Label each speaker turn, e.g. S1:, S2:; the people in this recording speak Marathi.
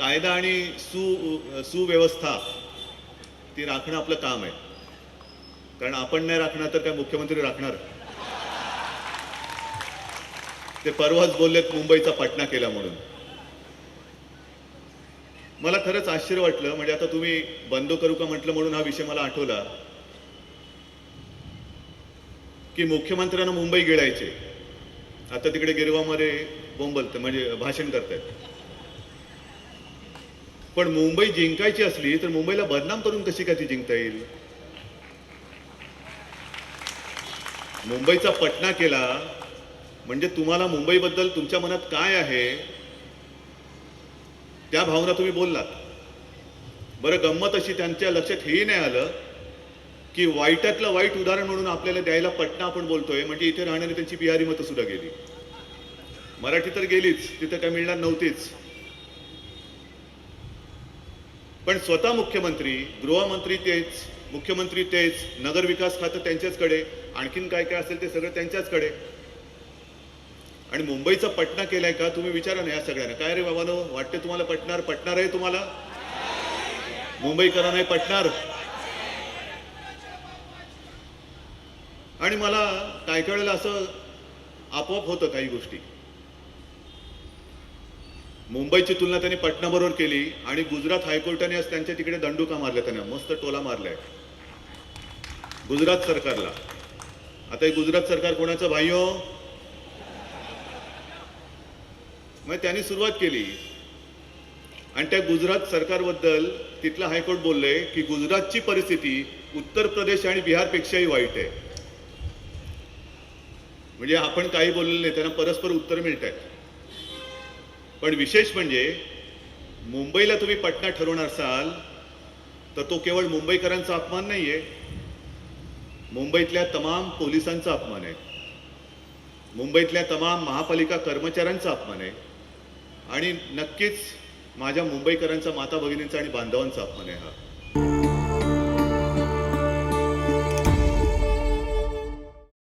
S1: कायदा आणि सु सुव्यवस्था ती राखणं आपलं काम आहे. कारण आपण नाही राखणार तर काय मुख्यमंत्री राखणार? ते परवाच बोललेत मुंबईचा पटना केला म्हणून. मला खरंच आश्चर्य वाटलं म्हणजे आता तुम्ही बंद करू का म्हटलं म्हणून हा विषय मला आठवला की मुख्यमंत्र्यांना मुंबई गिळायचे. आता तिकडे गिरवामध्ये बोंबलत म्हणजे भाषण करतायत. पण मुंबई जिंकायची असली तर मुंबईला बदनाम करून कशी काय ती जिंकता येईल? मुंबईचा पटना केला म्हणजे तुम्हाला मुंबईबद्दल तुमच्या मनात काय आहे? त्या भावना तुम्ही बोललात. बरं गंमत अशी त्यांच्या लक्षात हेही नाही आलं की वाईटातलं वाईट उदाहरण म्हणून आपल्याला द्यायला पटना आपण बोलतोय म्हणजे इथे राहणारी त्यांची बिहारी मतं सुद्धा गेली. मराठी तर गेलीच तिथं काय मिळणार नव्हतीच. पण स्वतः मुख्यमंत्री गृहमंत्री तेच मुख्यमंत्री तेच नगरविकास खातं त्यांच्याचकडे आणखीन काय काय असेल ते सगळं त्यांच्याचकडे. आणि मुंबईचा पटना केलाय का तुम्ही विचारा ना या सगळ्यांना. काय रे बाबानो वाटते तुम्हाला पटणार? पटणार आहे तुम्हाला? मुंबईकरांना पटणार. आणि मला काय काय वेळेला असं आपोआप होतं काही गोष्टी. मुंबईची तुलना त्यांनी पटनाबरोबर केली आणि गुजरात हायकोर्टाने आज त्यांच्या तिकडे दंडुका मारल्या त्यांना मस्त टोला मारलाय. गुजरात सरकारला. आता हे गुजरात सरकार कोणाचं भाई हो? मग त्यांनी सुरुवात केली. आणि त्या गुजरात सरकारबद्दल तिथलं हायकोर्ट बोलले की गुजरातची परिस्थिती उत्तर प्रदेश आणि बिहारपेक्षाही वाईट आहे. म्हणजे आपण काही बोललेलं नाही त्यांना परस्पर उत्तर मिळत आहेत. पण विशेष म्हणजे मुंबईला तुम्ही पटना ठरवणार असाल तर तो केवळ मुंबईकरांचा अपमान नाही आहे मुंबईतल्या तमाम पोलिसांचा अपमान आहे. मुंबईतल्या तमाम महापालिका कर्मचाऱ्यांचा अपमान आहे. आणि नक्कीच माझ्या मुंबईकरांचा माता भगिनींचा आणि बांधवांचा अपमान आहे हा.